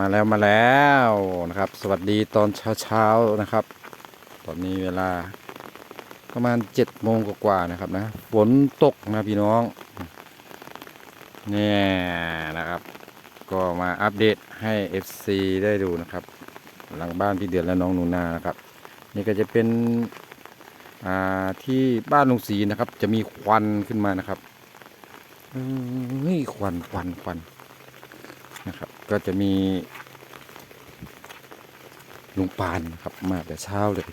มาแล้วมาแล้วนะครับ สวัสดีตอนเช้าๆนะครับ ตอนนี้เวลา ประมาณเจ็ดโมงกว่าๆนะครับนะฝนตกนะพี่น้องเนี่ยนะครับ ก็มาอัปเดตให้ FC ได้ดูนะครับ หลังบ้านพี่เดือนและน้องหนูนานะครับ นี่ก็จะเป็นอ่าที่บ้านลุงศรีนะครับ จะมีควันขึ้นมานะครับเฮ้ยควันควันควันนะครับ ก็จะมีลุงปานครับ มาแต่เช้าเลย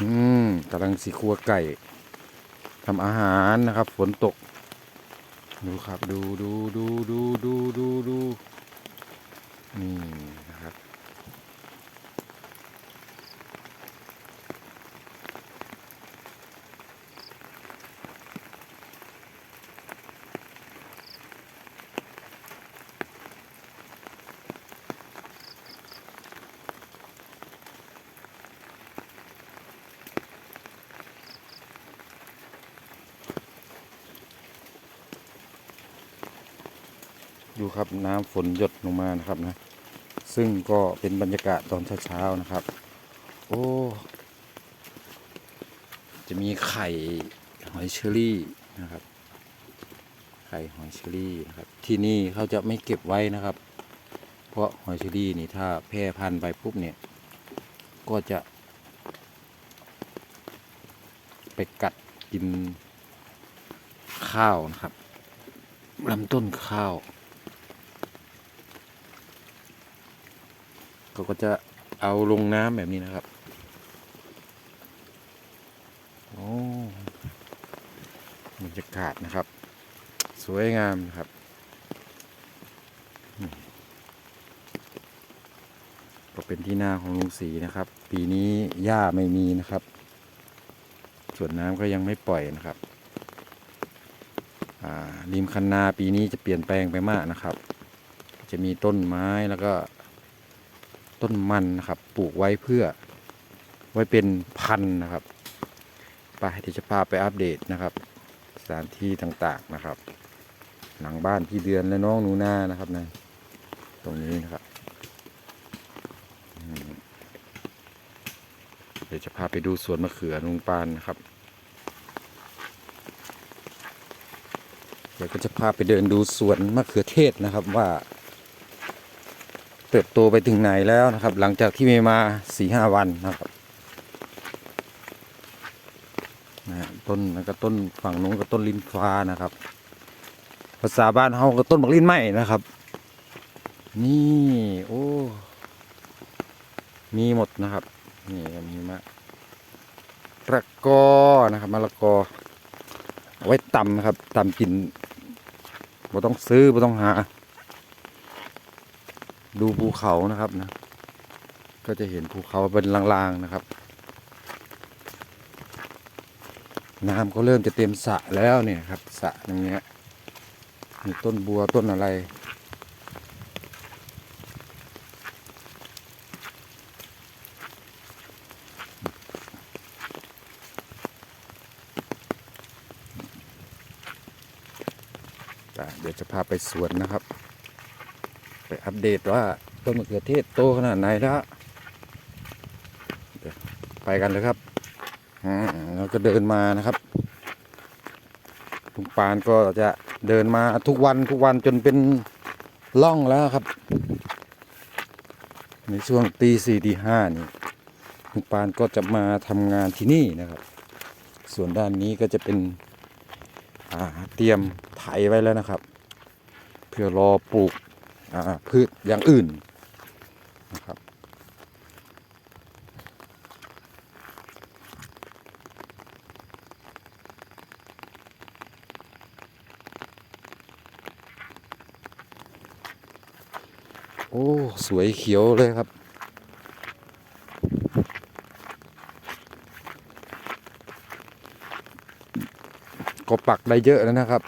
อืมกำลังสีครัวไก่ทำอาหารนะครับ ฝนตก ดูครับ ดูดูดูดูดูดูดูนี่ นะครับดูครับน้ำฝนหยดลงมานะครับนะ ซึ่งก็เป็นบรรยากาศตอนเช้าๆนะครับ โอ้ จะมีไข่หอยเชอรี่นะครับ ไข่หอยเชอรี่นะครับ ที่นี่เขาจะไม่เก็บไว้นะครับ เพราะหอยเชอรี่นี่ถ้าแพร่พันธุ์ไปปุ๊บเนี่ย ก็จะไปกัดกินข้าวนะครับลำต้นข้าว เขาก็จะเอาลงน้ำแบบนี้นะครับโอ้บรรยากาศนะครับ สวยงามนะครับอืมก็เป็นที่นาของลุงศรีนะครับ ปีนี้หญ้าไม่มีนะครับ ส่วนน้ำก็ยังไม่ปล่อยนะครับริมคันนาปีนี้จะเปลี่ยนแปลงไปมากนะครับ จะมีต้นไม้แล้วก็ ต้นมันนะครับปลูกไว้เพื่อไว้เป็นพันนะครับไปเดี๋ยวจะพาไปอัปเดตนะครับ สถานที่ต่างๆนะครับ หลังบ้านพี่เดือนและน้องหนูนานะครับนะตรงนี้นะครับเดี๋ยวจะพาไปดูสวนมะเขือลุงปานนะครับ เดี๋ยวก็จะพาไปเดินดูสวนมะเขือเทศนะครับว่า เติบโตไปถึงไหนแล้วนะครับ หลังจากที่ไม่มาสี่ห้าวันนะครับนะต้นแล้วก็ต้นฝั่งนู้นก็ต้นลิ้นฟ้านะครับ ภาษาบ้านเฮาก็ต้นบักลิ้นไหมนะครับ นี่โอ้มีหมดนะครับ นี่มีมะระกอนะครับมะละกอเอาไว้ตำนะครับตำกินบ่ต้องซื้อบ่ต้องหา ดูภูเขานะครับนะ ก็จะเห็นภูเขาเป็นลางๆนะครับ น้ำก็เริ่มจะเต็มสระแล้วเนี่ยครับสระอย่างเงี้ยมีต้นบัวต้นอะไรเดี๋ยวจะพาไปสวนนะครับ ไปอัปเดตว่าต้นมะเขือเทศโตขนาดไหนแล้วไปกันเลยครับอ่าก็เดินมานะครับลุงปานก็จะเดินมาทุกวันทุกวันจนเป็นล่องแล้วครับ ในช่วงตีสี่ตีห้านี่ลุงปานก็จะมาทำงานที่นี่นะครับ ส่วนด้านนี้ก็จะเป็นเตรียมไถไว้แล้วนะครับ เพื่อรอปลูก พืชอย่างอื่นนะครับโอ้ สวยเขียวเลยครับ ก็ปักได้เยอะแล้วนะครับ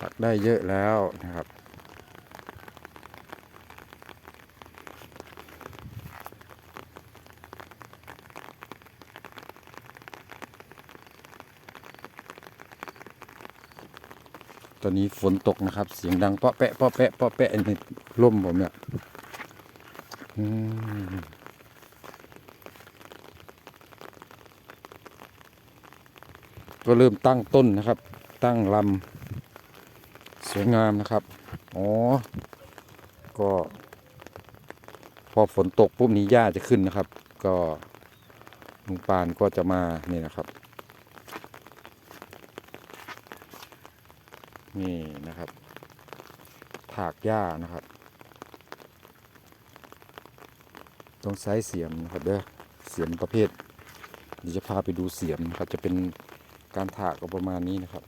ปักได้เยอะแล้วนะครับ ตอนนี้ฝนตกนะครับ เสียงดังเปาะแปะเปาะแปะเปาะแปะในร่มผมเนี่ยก็เริ่มตั้งต้นนะครับ ตั้งลำสวยงามนะครับ อ๋อ ก็ พอฝนตกปุ๊บนี้หญ้าจะขึ้นนะครับ ก็ลุงปานก็จะมานี่นะครับ นี่นะครับถากหญ้านะครับ ต้องใช้เสียมนะครับเด้อเสียมประเภทเดี๋ยวจะพาไปดูเสียมครับจะเป็นการถากก็ประมาณนี้นะครับ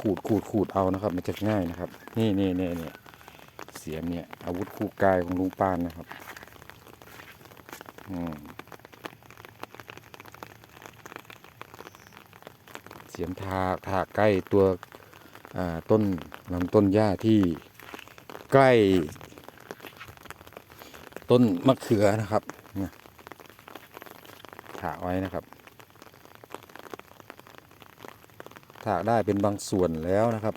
ขูดขูดขูดเอานะครับ มันจะง่ายนะครับ นี่นี่นี่นี่เสียมเนี่ยอาวุธคู่กายของลุงปานนะครับ อืม เสียมถาทาใกล้ตัวต้นลำต้นหญ้าที่ใกล้ ต้นมะเขือนะครับถากไว้นะครับถากได้เป็นบางส่วนแล้วนะครับ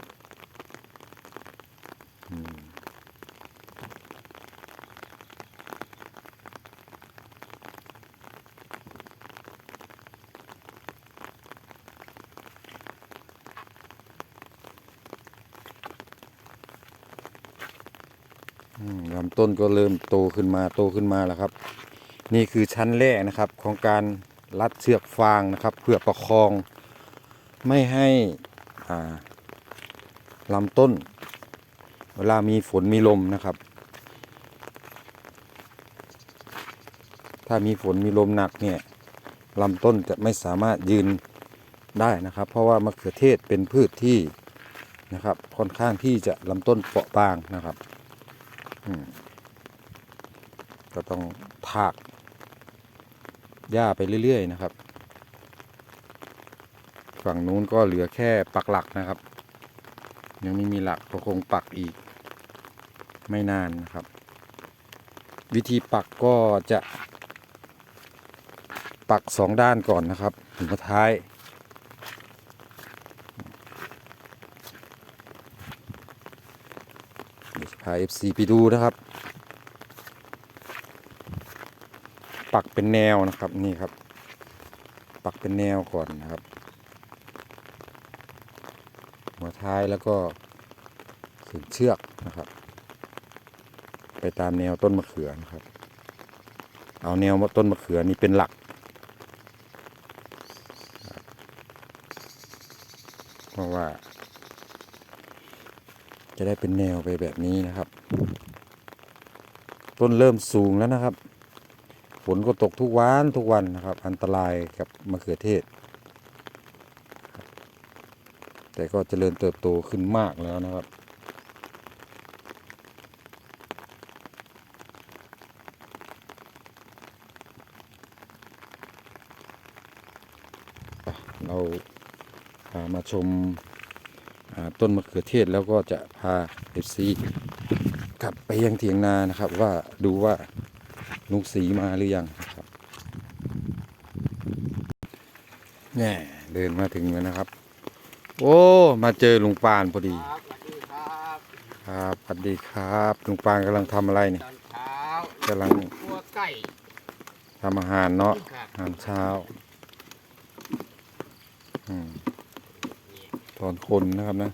ลำต้นก็เริ่มโตขึ้นมาโตขึ้นมาแล้วครับ นี่คือชั้นแรกนะครับของการรัดเชือกฟางนะครับ เพื่อประคองไม่ให้ลำต้น เวลามีฝนมีลมนะครับ ถ้ามีฝนมีลมหนักเนี่ยลำต้นจะไม่สามารถยืนได้นะครับ เพราะว่ามะเขือเทศเป็นพืชที่นะครับค่อนข้างที่จะลำต้นเปราะบางนะครับ ก็ต้องถากหญ้าไปเรื่อย ๆ นะครับ ฝั่งนู้นก็เหลือแค่ปักหลักนะครับ ยังไม่มีหลักก็คงปักอีก ไม่นานนะครับ วิธีปักก็จะ ปักสองด้านก่อนนะครับถึงท้าย เดี๋ยวจะพา FC ไปดูนะครับ ปักเป็นแนวนะครับนี่ครับ ปักเป็นแนวก่อนนะครับ หัวท้ายแล้วก็ขึงเชือกนะครับ ไปตามแนวต้นมะเขือนะครับ เอาแนวต้นมะเขือนี่เป็นหลักเพราะว่า จะได้เป็นแนวไปแบบนี้นะครับ ต้นเริ่มสูงแล้วนะครับ ฝนก็ตกทุกวันทุกวันนะครับ อันตรายกับมะเขือเทศ แต่ก็เจริญเติบโตขึ้นมากแล้วนะครับเราามาชม ต้นมะเขือเทศแล้วก็จะพาเอฟซีกลับไปยังเถียงนานะครับ ว่าดูว่าลุงสีมาหรือยังนะครับแน่เดินมาถึงแล้วนะครับ โอ้ มาเจอลุงปานพอดี ครับสวัสดีครับครับสวัสดีครับลุงปานกำลังทำอะไรนี่ตอนเช้ากำลังคั่วไก่ทำอาหารเนาะครับอาหารเช้า อืมต อนคนนะครับนะ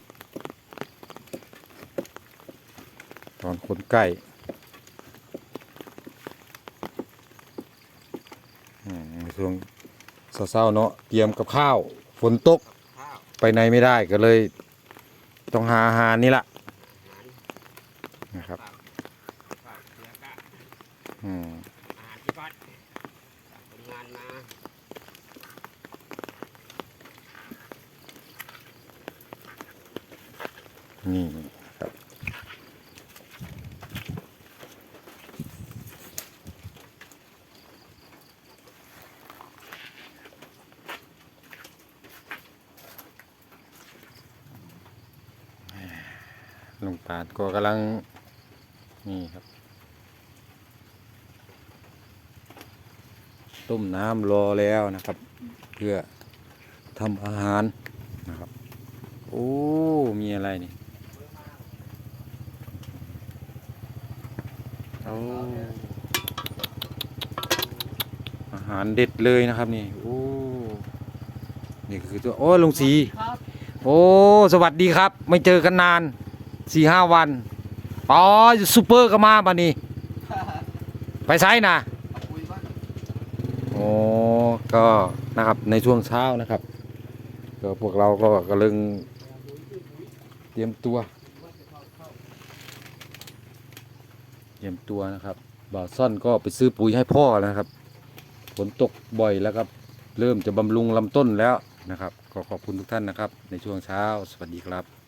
ตอนคนใกล้อืมในช่วงเศร้าๆเนาะเตรียมกับข้าว ฝนตก ไปไหนไม่ได้ก็เลย ต้องหาอาหารนี่แหละนะครับ ข้าวเสือกะ อืม อาหารที่บ้านทำงานมา นี่ครับลุงปาดก็กำลัง นี่ครับ ต้มน้ำรอแล้วนะครับ เพื่อทำอาหารนะครับ โอ้ มีอะไรนี่ อ้อาหารเด็ดเลยนะครับนี่โอ้นี่คือตัวโอ้ลุงสีครับโอ้สวัสดีครับ ไม่เจอกันนานสี่ห้าวันอ๋อซูเปอร์ก็มาบันนี้ไปไซนะเอาคุยบ้านโอ้ก็นะครับในช่วงเช้านะครับก็พวกเราก็กำลังเตรียมตัว เตรียมตัวนะครับบ่าวซ่อนก็ไปซื้อปุ๋ยให้พ่อนะครับฝนตกบ่อยแล้วครับ เริ่มจะบำรุงลำต้นแล้วนะครับ ขอขอบคุณทุกท่านนะครับ ในช่วงเช้าสวัสดีครับ